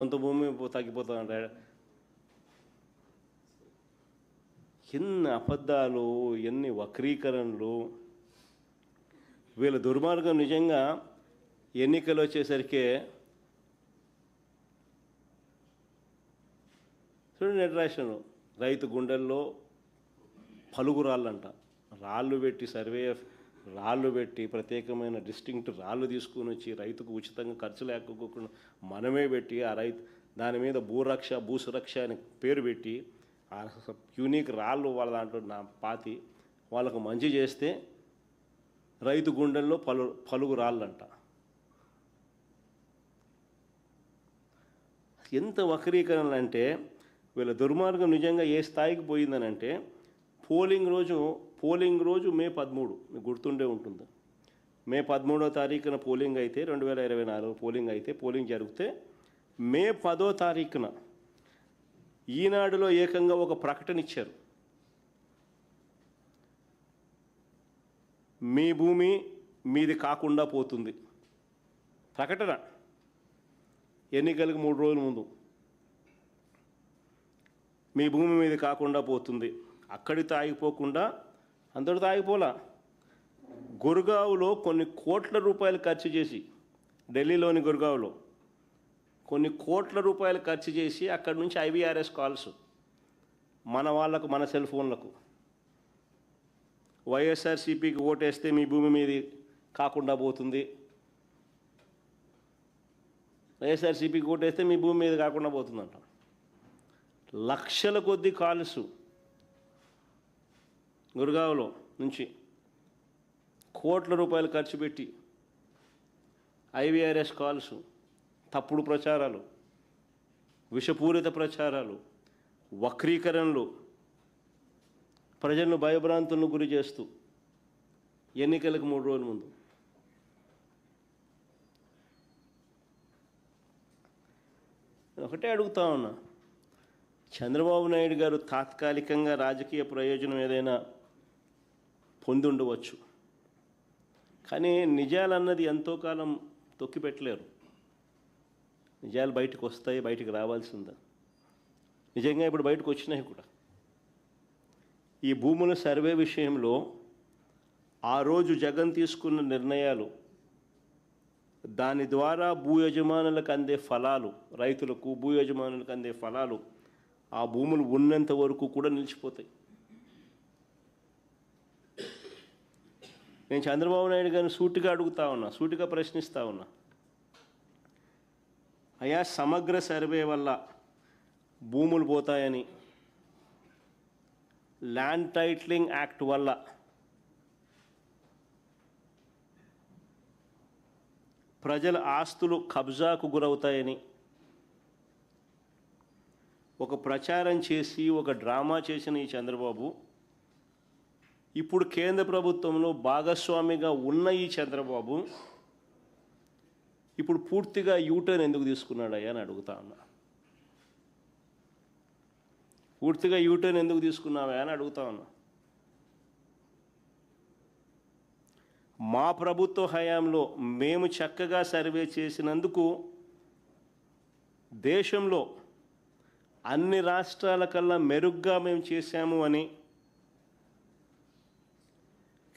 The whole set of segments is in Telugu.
కొంత భూమి తగ్గిపోతుంది తగ్గిపోతుందంట ఎన్ని అబద్ధాలు ఎన్ని వక్రీకరణలు వీళ్ళ దుర్మార్గం నిజంగా ఎన్నికలు వచ్చేసరికి చూడండి నెట్ రైతు గుండెల్లో పలుగు రాళ్ళంట రాళ్ళు పెట్టి సర్వే రాళ్ళు పెట్టి ప్రత్యేకమైన డిస్టింక్ట్ రాళ్ళు తీసుకుని వచ్చి రైతుకు ఉచితంగా ఖర్చు లేకపోకుండా మనమే పెట్టి ఆ రైతు దాని మీద భూరక్ష భూసురక్ష అని పేరు పెట్టి ఆ యూనిక్ రాళ్ళు వాళ్ళ దాంట్లో నా పాతి వాళ్ళకు మంచి చేస్తే రైతు గుండెల్లో పలు పలుగు రాళ్ళంట. ఎంత వక్రీకరణలు అంటే వీళ్ళ దుర్మార్గం నిజంగా ఏ స్థాయికి పోయిందనంటే పోలింగ్ రోజు పోలింగ్ రోజు మే పదమూడు. మీకు గుర్తుండే ఉంటుంది? మే పదమూడో తారీఖున పోలింగ్ అయితే రెండు వేల ఇరవై నాలుగు పోలింగ్ అయితే పోలింగ్ జరిగితే మే పదో తారీఖున ఈనాడులో ఏకంగా ఒక ప్రకటన ఇచ్చారు. మీ భూమి మీది కాకుండా పోతుంది. ప్రకటన. ఎన్నికలకు మూడు రోజుల ముందు. మీ భూమి మీది కాకుండా పోతుంది. అక్కడితో ఆగిపోకుండా అందరితో ఆగిపోలా గురుగావులో కొన్ని కోట్ల రూపాయలు ఖర్చు చేసి ఢిల్లీలోని గురుగావులో కొన్ని కోట్ల రూపాయలు ఖర్చు చేసి అక్కడి నుంచి ఐవీఆర్ఎస్ కాల్స్ మన వాళ్ళకు మన సెల్ ఫోన్లకు. వైఎస్ఆర్సీపీకి ఓటేస్తే మీ భూమి మీది కాకుండా పోతుంది. వైఎస్ఆర్సీపీకి ఓటేస్తే మీ భూమి మీద కాకుండా పోతుందంట. లక్షల కొద్ది కాల్స్ గురుగావులో నుంచి కోట్ల రూపాయలు ఖర్చు పెట్టి ఐవీఆర్ఎస్ కాల్స్ తప్పుడు ప్రచారాలు విషపూరిత ప్రచారాలు వక్రీకరణలు ప్రజలను భయభ్రాంతులను గురి చేస్తూ ఎన్నికలకు మూడు రోజుల ముందు. ఒకటే అడుగుతా ఉన్నా చంద్రబాబు నాయుడు గారు తాత్కాలికంగా రాజకీయ ప్రయోజనం ఏదైనా పొంది ఉండవచ్చు. కానీ నిజాలన్నది ఎంతో కాలం తొక్కిపెట్టలేరు నిజాలు బయటకు వస్తాయి బయటికి రావాల్సిందా. నిజంగా ఇప్పుడు బయటకు వచ్చినాయి కూడా. ఈ భూముల సర్వే విషయంలో ఆ రోజు జగన్ తీసుకున్న నిర్ణయాలు దాని ద్వారా భూ యజమానులకు అందే ఫలాలు రైతులకు భూ యజమానులకు అందే ఫలాలు ఆ భూములు ఉన్నంత వరకు కూడా నిలిచిపోతాయి. నేను చంద్రబాబు నాయుడు గారిని సూటిగా అడుగుతా ఉన్నా సూటిగా ప్రశ్నిస్తూ ఉన్నా. అయా సమగ్ర సర్వే వల్ల భూములు పోతాయని ల్యాండ్ టైట్లింగ్ యాక్ట్ వల్ల ప్రజల ఆస్తులు కబ్జాకు గురవుతాయని ఒక ప్రచారం చేసి ఒక డ్రామా చేసిన ఈ చంద్రబాబు ఇప్పుడు కేంద్ర ప్రభుత్వంలో భాగస్వామిగా ఉన్న ఈ చంద్రబాబు ఇప్పుడు పూర్తిగా యూటర్న్ ఎందుకు తీసుకున్నాడయ్యా అని అడుగుతా ఉన్నా. పూర్తిగా యూటర్న్ ఎందుకు తీసుకున్నావా అని అడుగుతా ఉన్నా. మా ప్రభుత్వ హయాంలో మేము చక్కగా సర్వే చేసినందుకు దేశంలో అన్ని రాష్ట్రాల కల్లా మెరుగ్గా మేము చేశాము అని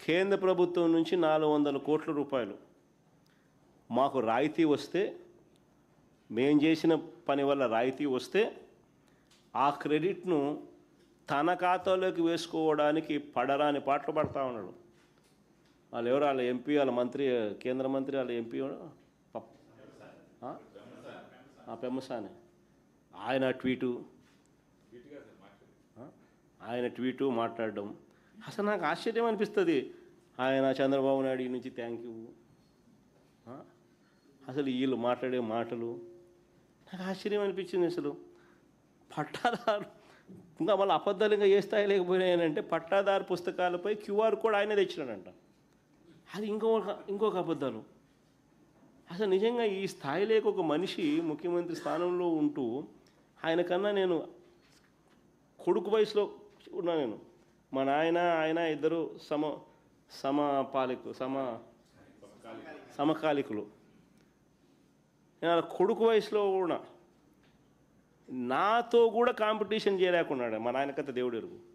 కేంద్ర ప్రభుత్వం నుంచి నాలుగు వందల కోట్ల రూపాయలు. మాకు రాయితీ వస్తే మేం చేసిన పని వల్ల రాయితీ వస్తే ఆ క్రెడిట్ను తన ఖాతాలోకి వేసుకోవడానికి పడరాని పాటలు పడతా ఉన్నాడు. వాళ్ళు ఎవరు వాళ్ళ ఎంపీ వాళ్ళ మంత్రి కేంద్ర మంత్రి వాళ్ళ ఎంపీ ఆ? పెమ్మసాని. ఆయన ట్వీటు? ఆయన ట్వీటు మాట్లాడడం. అసలు నాకు ఆశ్చర్యం అనిపిస్తుంది. ఆయన చంద్రబాబు నాయుడు నుంచి థ్యాంక్ యూ అసలు వీళ్ళు మాట్లాడే మాటలు నాకు ఆశ్చర్యం అనిపించింది అసలు. పట్టాదారు ఇంకా మళ్ళీ అబద్ధాలు ఇంకా ఏ స్థాయి లేకపోయినాయనంటే పట్టాదారు పుస్తకాలపై క్యూఆర్ కోడ్ ఆయన తెచ్చినాడంట. అది ఇంకొక ఇంకొక అబద్ధాలు. అసలు నిజంగా ఈ స్థాయిలోకి ఒక మనిషి ముఖ్యమంత్రి స్థానంలో ఉంటూ ఆయన కన్నా నేను కొడుకు వయసులో ఉన్నా నేను. మా నాయన ఆయన ఇద్దరు సమ సమపాలికు సమ సమకాలికులు. కొడుకు వయసులో కూడా నాతో కూడా కాంపిటీషన్ చేయలేకున్నాడు. మా నాయనకత దేవుడు ఎరుగు.